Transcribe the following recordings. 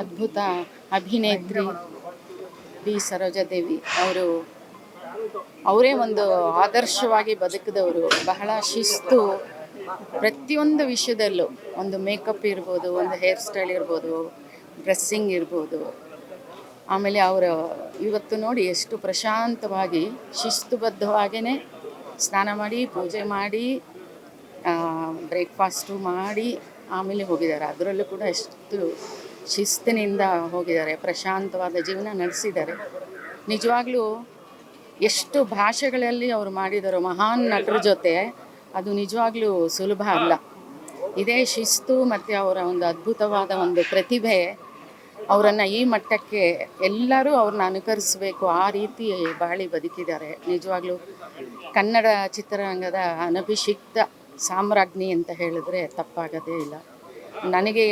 ಅದ್ಭುತ ಅಭಿನೇತ್ರಿ ಡಿ. ಸರೋಜಾದೇವಿ ಅವರು. ಅವರೇ ಒಂದು ಆದರ್ಶವಾಗಿ ಬದುಕಿದವರು. ಬಹಳ ಶಿಸ್ತು. ಪ್ರತಿಯೊಂದು ವಿಷಯದಲ್ಲೂ ಒಂದು ಮೇಕಪ್ ಇರ್ಬೋದು, ಒಂದು ಹೇರ್ ಸ್ಟೈಲ್ ಇರ್ಬೋದು, ಡ್ರೆಸ್ಸಿಂಗ್ ಇರ್ಬೋದು. ಆಮೇಲೆ ಅವರು ಇವತ್ತು ನೋಡಿ ಎಷ್ಟು ಪ್ರಶಾಂತವಾಗಿ ಶಿಸ್ತುಬದ್ಧವಾಗಿಯೇ ಸ್ನಾನ ಮಾಡಿ, ಪೂಜೆ ಮಾಡಿ ಬ್ರೇಕ್ಫಾಸ್ಟು ಮಾಡಿ ಆಮೇಲೆ ಹೋಗಿದ್ದಾರೆ. ಅದರಲ್ಲೂ ಕೂಡ ಎಷ್ಟು ಶಿಸ್ತಿನಿಂದ ಹೋಗಿದ್ದಾರೆ, ಪ್ರಶಾಂತವಾದ ಜೀವನ ನಡೆಸಿದ್ದಾರೆ. ನಿಜವಾಗ್ಲೂ ಎಷ್ಟು ಭಾಷೆಗಳಲ್ಲಿ ಅವರು ಮಾಡಿದರು ಮಹಾನ್ ನಟರ ಜೊತೆ, ಅದು ನಿಜವಾಗ್ಲೂ ಸುಲಭ ಅಲ್ಲ. ಇದೇ ಶಿಸ್ತು ಮತ್ತು ಅವರ ಒಂದು ಅದ್ಭುತವಾದ ಒಂದು ಪ್ರತಿಭೆ, ಅವರನ್ನು ಈ ಮಟ್ಟಕ್ಕೆ ಎಲ್ಲರೂ ಅವ್ರನ್ನ ಅನುಕರಿಸಬೇಕು, ಆ ರೀತಿ ಬಾಳಿ ಬದುಕಿದ್ದಾರೆ. ನಿಜವಾಗ್ಲೂ ಕನ್ನಡ ಚಿತ್ರರಂಗದ ಅನಭಿಷಿಕ್ತ ಸಾಮ್ರಾಜ್ಞಿ ಅಂತ ಹೇಳಿದ್ರೆ ತಪ್ಪಾಗದೇ ಇಲ್ಲ. ನನಗೆ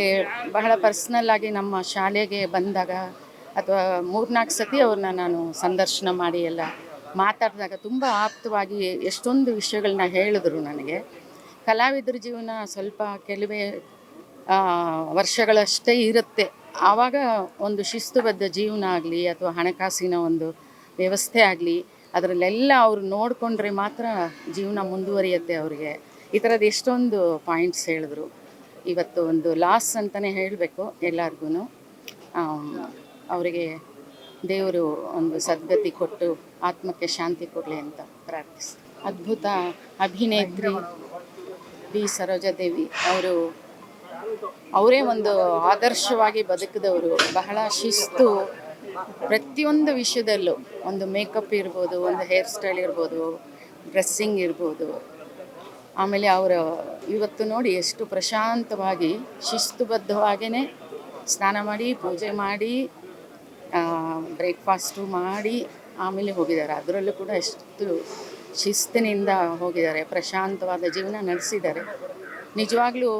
ಬಹಳ ಪರ್ಸ್ನಲ್ ಆಗಿ ನಮ್ಮ ಶಾಲೆಗೆ ಬಂದಾಗ ಅಥವಾ ಮೂರ್ನಾಲ್ಕು ಸತಿ ಅವ್ರನ್ನ ನಾನು ಸಂದರ್ಶನ ಮಾಡಿ ಎಲ್ಲ ಮಾತಾಡಿದಾಗ ತುಂಬ ಆಪ್ತವಾಗಿ ಎಷ್ಟೊಂದು ವಿಷಯಗಳನ್ನ ಹೇಳಿದ್ರು ನನಗೆ. ಕಲಾವಿದರ ಜೀವನ ಸ್ವಲ್ಪ ಕೆಲವೇ ವರ್ಷಗಳಷ್ಟೇ ಇರುತ್ತೆ. ಆವಾಗ ಒಂದು ಶಿಸ್ತುಬದ್ಧ ಜೀವನ ಆಗಲಿ ಅಥವಾ ಹಣಕಾಸಿನ ಒಂದು ವ್ಯವಸ್ಥೆ ಆಗಲಿ ಅದರಲ್ಲೆಲ್ಲ ಅವರು ನೋಡಿಕೊಂಡ್ರೆ ಮಾತ್ರ ಜೀವನ ಮುಂದುವರಿಯುತ್ತೆ ಅವರಿಗೆ. ಈ ಥರದ್ದು ಎಷ್ಟೊಂದು ಪಾಯಿಂಟ್ಸ್ ಹೇಳಿದ್ರು. ಇವತ್ತು ಒಂದು ಲಾಸ್ ಅಂತಲೇ ಹೇಳಬೇಕು ಎಲ್ಲರಿಗೂ ಅವರಿಗೆ ದೇವರು ಒಂದು ಸದ್ಗತಿ ಕೊಟ್ಟು ಆತ್ಮಕ್ಕೆ ಶಾಂತಿ ಕೊಡಲಿ ಅಂತ ಪ್ರಾರ್ಥಿಸ್ತೀನಿ. ಅದ್ಭುತ ಅಭಿನೇತ್ರಿ ಬಿ ಸರೋಜಾದೇವಿ ಅವರು, ಅವರೇ ಒಂದು ಆದರ್ಶವಾಗಿ ಬದುಕಿದವರು. ಬಹಳ ಶಿಸ್ತು. ಪ್ರತಿಯೊಂದು ವಿಷಯದಲ್ಲೂ ಒಂದು ಮೇಕಪ್ ಇರ್ಬೋದು, ಒಂದು ಹೇರ್ ಸ್ಟೈಲ್ ಇರ್ಬೋದು, ಡ್ರೆಸ್ಸಿಂಗ್ ಇರ್ಬೋದು. ಆಮೇಲೆ ಅವರು ಇವತ್ತು ನೋಡಿ ಎಷ್ಟು ಪ್ರಶಾಂತವಾಗಿ ಶಿಸ್ತುಬದ್ಧವಾಗಿಯೇ ಸ್ನಾನ ಮಾಡಿ, ಪೂಜೆ ಮಾಡಿ ಬ್ರೇಕ್ಫಾಸ್ಟು ಮಾಡಿ ಆಮೇಲೆ ಹೋಗಿದ್ದಾರೆ. ಅದರಲ್ಲೂ ಕೂಡ ಎಷ್ಟು ಶಿಸ್ತಿನಿಂದ ಹೋಗಿದ್ದಾರೆ, ಪ್ರಶಾಂತವಾದ ಜೀವನ ನಡೆಸಿದ್ದಾರೆ. ನಿಜವಾಗ್ಲೂ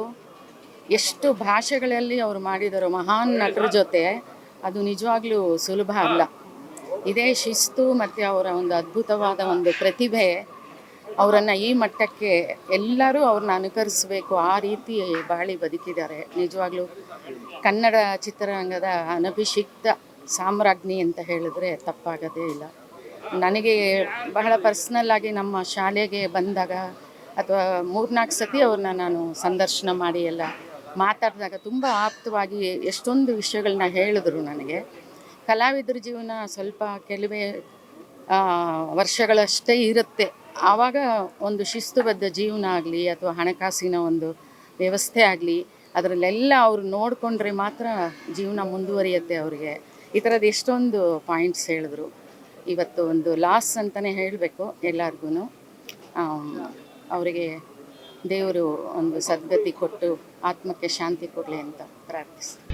ಎಷ್ಟು ಭಾಷೆಗಳಲ್ಲಿ ಅವರು ಮಾಡಿದರು ಮಹಾನ್ ನಟರ ಜೊತೆ, ಅದು ನಿಜವಾಗ್ಲೂ ಸುಲಭ ಅಲ್ಲ. ಇದೇ ಶಿಸ್ತು ಮತ್ತು ಅವರ ಒಂದು ಅದ್ಭುತವಾದ ಒಂದು ಪ್ರತಿಭೆ ಅವರನ್ನು ಈ ಮಟ್ಟಕ್ಕೆ ಎಲ್ಲರೂ ಅವ್ರನ್ನ ಅನುಕರಿಸಬೇಕು. ಆ ರೀತಿ ಬಾಳಿ ಬದುಕಿದ್ದಾರೆ. ನಿಜವಾಗ್ಲೂ ಕನ್ನಡ ಚಿತ್ರರಂಗದ ಅನಭಿಷಿಕ್ತ ಸಾಮ್ರಾಜ್ಞಿ ಅಂತ ಹೇಳಿದ್ರೆ ತಪ್ಪಾಗೋದೇ ಇಲ್ಲ. ನನಗೆ ಬಹಳ ಪರ್ಸ್ನಲ್ ಆಗಿ ನಮ್ಮ ಶಾಲೆಗೆ ಬಂದಾಗ ಅಥವಾ ಮೂರ್ನಾಲ್ಕು ಸತಿ ಅವ್ರನ್ನ ನಾನು ಸಂದರ್ಶನ ಮಾಡಿ ಎಲ್ಲ ಮಾತಾಡಿದಾಗ ತುಂಬ ಆಪ್ತವಾಗಿ ಎಷ್ಟೊಂದು ವಿಷಯಗಳನ್ನ ಹೇಳಿದ್ರು ನನಗೆ. ಕಲಾವಿದರ ಜೀವನ ಸ್ವಲ್ಪ ಕೆಲವೇ ವರ್ಷಗಳಷ್ಟೇ ಇರುತ್ತೆ. ಆವಾಗ ಒಂದು ಶಿಸ್ತುಬದ್ಧ ಜೀವನ ಆಗಲಿ ಅಥವಾ ಹಣಕಾಸಿನ ಒಂದು ವ್ಯವಸ್ಥೆ ಆಗಲಿ, ಅದರಲ್ಲೆಲ್ಲ ಅವರು ನೋಡಿಕೊಂಡ್ರೆ ಮಾತ್ರ ಜೀವನ ಮುಂದುವರಿಯುತ್ತೆ ಅವರಿಗೆ. ಈ ಥರದ್ದು ಎಷ್ಟೊಂದು ಪಾಯಿಂಟ್ಸ್ ಹೇಳಿದ್ರು. ಇವತ್ತು ಒಂದು ಲಾಸ್ ಅಂತಲೇ ಹೇಳಬೇಕು ಎಲ್ಲರಿಗೂ ಅವರಿಗೆ ದೇವರು ಒಂದು ಸದ್ಗತಿ ಕೊಟ್ಟು ಆತ್ಮಕ್ಕೆ ಶಾಂತಿ ಕೊಡಲಿ ಅಂತ ಪ್ರಾರ್ಥಿಸ್ತೀನಿ.